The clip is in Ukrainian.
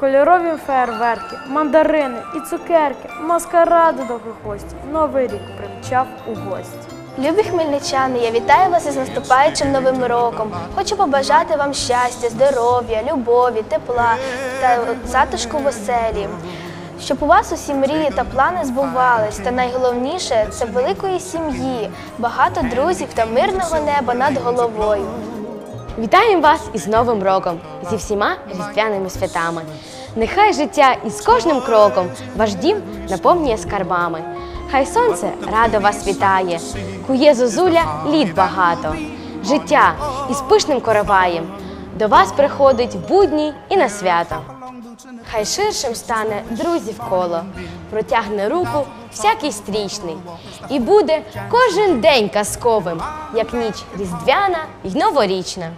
Кольорові фейерверки, мандарини і цукерки, маскаради довгохвості. Новий рік примчав у гості. Любі хмельничани, я вітаю вас із наступаючим новим роком. Хочу побажати вам щастя, здоров'я, любові, тепла та затишку в оселі. Щоб у вас усі мрії та плани збувались, та найголовніше це великої сім'ї, багато друзів та мирного неба над головою. Вітаємо вас із Новим роком, зі всіма різдвяними святами. Нехай життя із кожним кроком ваш дім наповнює скарбами. Хай сонце радо вас вітає, кує зозуля літ багато. Життя із пишним короваєм до вас приходить в будні і на свято. Хай ширшим стане друзів коло, протягне руку всякий стрічний, і буде кожен день казковим, як ніч різдвяна й новорічна.